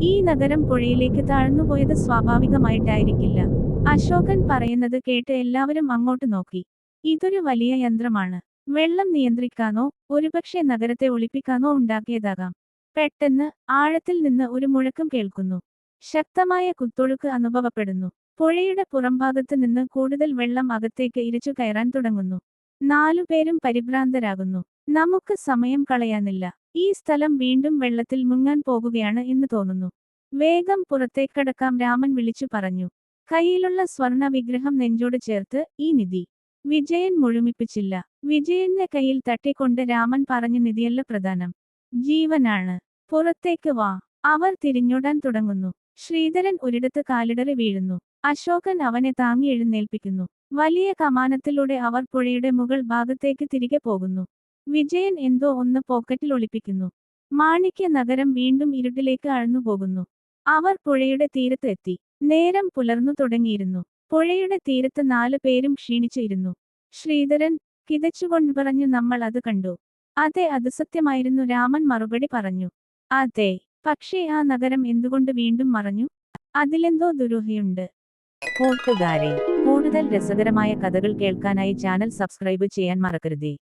ഈ നഗരം പുഴയിലേക്ക് താഴ്ന്നുപോയത് സ്വാഭാവികമായിട്ടായിരിക്കില്ല. അശോകൻ പറയുന്നത് കേട്ട് എല്ലാവരും അങ്ങോട്ട് നോക്കി. ഇതൊരു വലിയ യന്ത്രമാണ്. വെള്ളം നിയന്ത്രിക്കാനോ ഒരുപക്ഷെ നഗരത്തെ ഒളിപ്പിക്കാനോ ഉണ്ടാക്കിയതാകാം. പെട്ടെന്ന് ആഴത്തിൽ നിന്ന് ഒരു മുഴക്കം കേൾക്കുന്നു. ശക്തമായ കുത്തൊഴുക്ക് അനുഭവപ്പെടുന്നു. പുഴയുടെ പുറംഭാഗത്ത് നിന്ന് കൂടുതൽ വെള്ളം അകത്തേക്ക് ഇരച്ചു കയറാൻ തുടങ്ങുന്നു. നാലുപേരും പരിഭ്രാന്തരാകുന്നു. നമുക്ക് സമയം കളയാനില്ല. ഈ സ്ഥലം വീണ്ടും വെള്ളത്തിൽ മുങ്ങാൻ പോകുകയാണ് എന്ന് തോന്നുന്നു. വേഗം പുറത്തേക്കടക്കാം രാമൻ വിളിച്ചു പറഞ്ഞു. കയ്യിലുള്ള സ്വർണ വിഗ്രഹം നെഞ്ചോട് ചേർത്ത് ഈ നിധി. വിജയൻ മുഴുമിപ്പിച്ചില്ല. വിജയന്റെ കയ്യിൽ തട്ടിക്കൊണ്ട് രാമൻ പറഞ്ഞു നിധിയല്ല പ്രധാനം. ജീവനാണ്. പുറത്തേക്ക് വാ. അവർ തിരിഞ്ഞോടാൻ തുടങ്ങുന്നു. ശ്രീധരൻ ഒരിടത്ത് കാലിടറി വീഴുന്നു. അശോകൻ അവനെ താങ്ങി എഴുന്നേൽപ്പിക്കുന്നു. വലിയ കമാനത്തിലൂടെ അവർ പുഴയുടെ മുകൾ ഭാഗത്തേക്ക് തിരികെ പോകുന്നു. വിജയൻ എന്തോ ഒന്ന് പോക്കറ്റിൽ ഒളിപ്പിക്കുന്നു. മാണിക്യ നഗരം വീണ്ടും ഇരുട്ടിലേക്ക് അഴന്നു പോകുന്നു. അവർ പുഴയുടെ തീരത്ത് എത്തി. നേരം പുലർന്നു തുടങ്ങിയിരുന്നു. പുഴയുടെ തീരത്ത് നാലു പേരും ക്ഷീണിച്ചിരുന്നു. ശ്രീധരൻ കിതച്ചുകൊണ്ട് പറഞ്ഞു നമ്മൾ അത് കണ്ടു. അതെ അത് സത്യമായിരുന്നു രാമൻ മറുപടി പറഞ്ഞു. അതെ പക്ഷേ ആ നഗരം എന്തുകൊണ്ട് വീണ്ടും മറഞ്ഞു? അതിലെന്തോ ദുരൂഹയുണ്ട് കൂട്ടുകാരെ കൂടുതൽ രസകരമായ കഥകൾ കേൾക്കാനായി ചാനൽ സബ്സ്ക്രൈബ് ചെയ്യാൻ മറക്കരുതേ.